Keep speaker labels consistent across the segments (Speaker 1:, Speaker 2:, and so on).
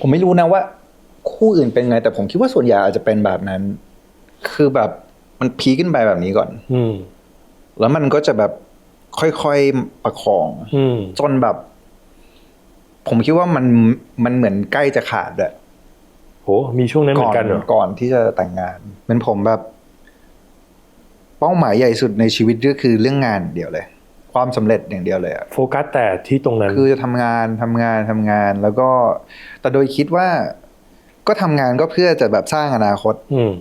Speaker 1: ผมไม่รู้นะว่า คู่อื่นเป็นไง แต่ผมคิดว่าส่วนใหญ่อาจจะเป็นแบบนั้น คือแบบมันพีคขึ้นไปแบบนี้ก่อน
Speaker 2: อืม
Speaker 1: แล้วมันก็จะแบบค่อยๆประคอง
Speaker 2: อืม
Speaker 1: จนแบบ ผมคิดว่ามันมันเหมือนใกล้จะขาดอะ
Speaker 2: โหมีช่วงนั้นเหมื
Speaker 1: ก่
Speaker 2: อนกันเหรอ
Speaker 1: ก่อนที่จะแต่งงานเหมือนผมแบบ เป้าหมายใหญ่สุดในชีวิตก็คือเรื่องงานอย่างเดียวเลย ความสำเร็จอย่างเดียวเลยอะ
Speaker 2: โฟกัสแต่ที่ตรงนั้น
Speaker 1: คือจะทำงานทำงานทำงานแล้วก็ แต่โดยคิดว่า ก็ทำงานก็เพื่อจะแบบสร้างอนาคต
Speaker 2: อืม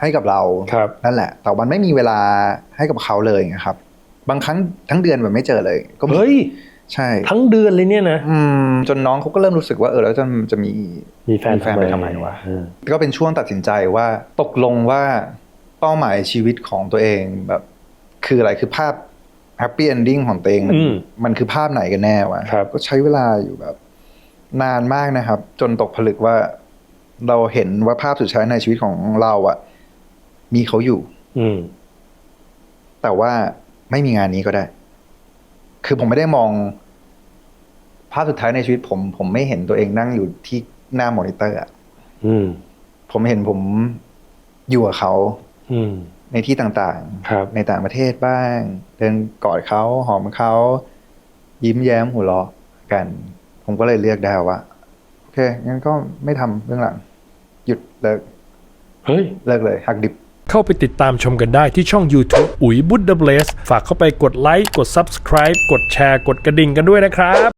Speaker 1: ให้กับเรา
Speaker 2: ครับ
Speaker 1: นั่นแหละ แต่มันไม่มีเวลาให้กับเขาเลยไงครับ บางครั้งทั้งเดือนแบบไม่เจอเลย ก็มี
Speaker 2: เฮ้ย
Speaker 1: ใช่
Speaker 2: ทั้งเดือนเลยเนี่ยนะ
Speaker 1: อืมจนน้องเขาก็เริ่มรู้สึกว่าเออแล้วจะจะมี
Speaker 2: มีแฟน
Speaker 1: มีแฟนไปทำไมวะ
Speaker 2: อืม
Speaker 1: ก็เป็นช่วงตัดสินใจว่าตกลงว่าเป้าหมายชีวิตของตัวเองแบบ คืออะไรคือภาพ แฮปปี้เอนดิ้งของตัวเองมัน
Speaker 2: อืม
Speaker 1: มันคือภาพไหนกันแน่วะ
Speaker 2: ครับ
Speaker 1: ก็ใช้เวลาอยู่แบบ นานมากนะครับ จนตกผลึกว่า เราเห็นว่าภาพสุดท้ายในชีวิตของเราอะมีเขาอยู่
Speaker 2: อืม
Speaker 1: แต่ว่าไม่มีงานนี้ก็ได้ คือผมไม่ได้มอง ภาพสุดท้ายในชีวิต ผม ผมไม่เห็นตัวเองนั่งอยู่ที่หน้ามอนิเตอร์อะ
Speaker 2: อืม
Speaker 1: ผมเห็นผมอยู่กับเขา
Speaker 2: อืม
Speaker 1: ในที่ต่าง
Speaker 2: ครับ
Speaker 1: ๆในต่างประเทศบ้าง เดินกอดเขาหอมเขายิ้มแย้มหัวเราะกัน ผมก็เลยเลือกได้ว่าโอเคงั้นก็ไม่ทำเรื่องหลัง หยุดเลิก
Speaker 2: เฮ้ย
Speaker 1: เลิกเลยหักดิบ
Speaker 2: เข้าไปติดตามชมกันได้ที่ช่อง YouTube อุ๋ยบุตเดเบลสฝากเข้าไปกดไลค์กด Subscribe กดแชร์ กดกระดิ่งกันด้วยนะครับ